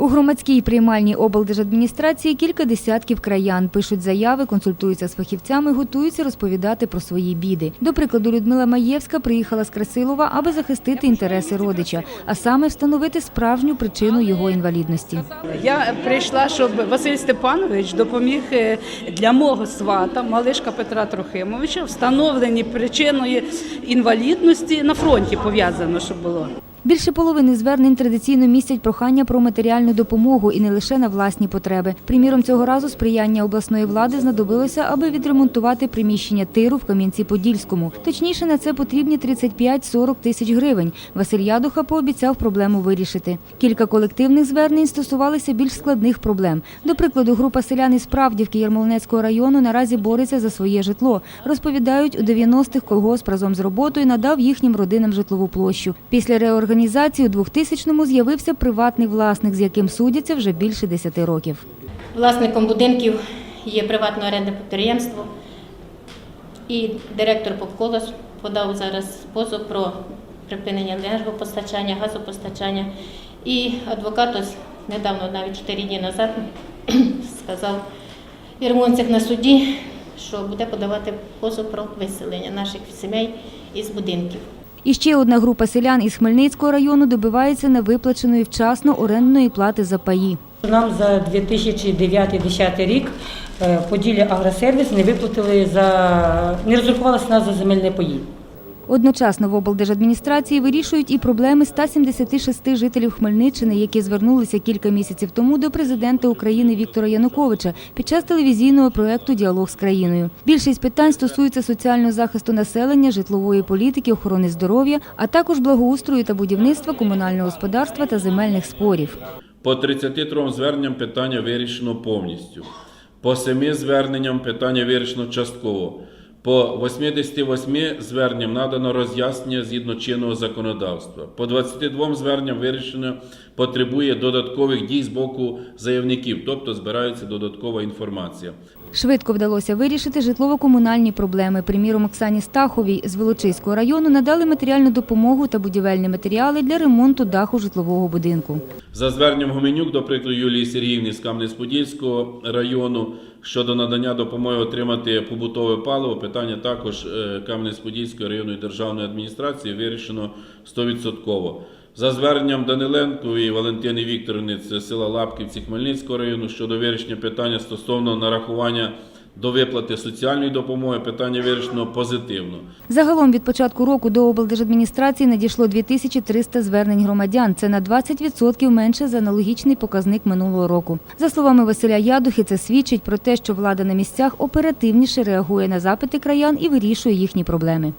У громадській приймальній облдержадміністрації кілька десятків краян пишуть заяви, консультуються з фахівцями, готуються розповідати про свої біди. До прикладу, Людмила Маєвська приїхала з Красилова, аби захистити інтереси родича, а саме встановити справжню причину його інвалідності. Я прийшла, щоб Василь Степанович допоміг е, для мого свата, малишка Петра Трохимовича, встановленні причиною інвалідності на фронті пов'язано, щоб було. Більше половини звернень традиційно містять прохання про матеріальну допомогу і не лише на власні потреби. Приміром, цього разу сприяння обласної влади знадобилося, аби відремонтувати приміщення тиру в Кам'янці-Подільському. Точніше, на це потрібні 35-40 тисяч гривень. Василь Ядуха пообіцяв проблему вирішити. Кілька колективних звернень стосувалися більш складних проблем. До прикладу, група селян із Правдівки Ярмолинецького району наразі бореться за своє житло. Розповідають, у 90-х колгосп разом з роботою надав їхнім родинам житлову площу. Після реорганізації у 2000-му з'явився приватний власник, з яким судяться вже більше 10 років. Власником будинків є приватне орендне підприємство. І директор Попколос подав зараз позов про припинення енергопостачання, газопостачання. І адвокат ось недавно, навіть 4 дні назад, сказав Єрмонцях на суді, що буде подавати позов про виселення наших сімей із будинків. І ще одна група селян із Хмельницького району добивається невиплаченої вчасно орендної плати за паї. Нам за 2009-2010 рік е, Поділля Агросервіс не виплатили за не розрахувалася нас за земельні паї. Одночасно в облдержадміністрації вирішують і проблеми 176 жителів Хмельниччини, які звернулися кілька місяців тому до президента України Віктора Януковича під час телевізійного проекту Діалог з країною. Більшість питань стосується соціального захисту населення, житлової політики, охорони здоров'я, а також благоустрою та будівництва комунального господарства та земельних спорів. По 33 зверненням питання вирішено повністю. По 7 зверненням питання вирішено частково. По 88 зверненням надано роз'яснення згідно чинного законодавства. По 22 зверненням вирішено потребує додаткових дій з боку заявників, тобто збирається додаткова інформація. Швидко вдалося вирішити житлово-комунальні проблеми. Приміром, Оксані Стаховій з Волочиського району надали матеріальну допомогу та будівельні матеріали для ремонту даху житлового будинку. За зверненням Гуменюк, до прикладу Юлії Сергіївни з Кам'янець-Подільського району щодо надання допомоги отримати побутове паливо, питання також е, Кам'янець-Подільської районної державної адміністрації вирішено 100%. За зверненням Даниленкової Валентини Вікторівни з села Лапківці Хмельницького району щодо вирішення питання стосовно нарахування до виплати соціальної допомоги, питання вирішено позитивно. Загалом від початку року до облдержадміністрації надійшло 2300 звернень громадян. Це на 20% менше за аналогічний показник минулого року. За словами Василя Ядухи, це свідчить про те, що влада на місцях оперативніше реагує на запити краян і вирішує їхні проблеми.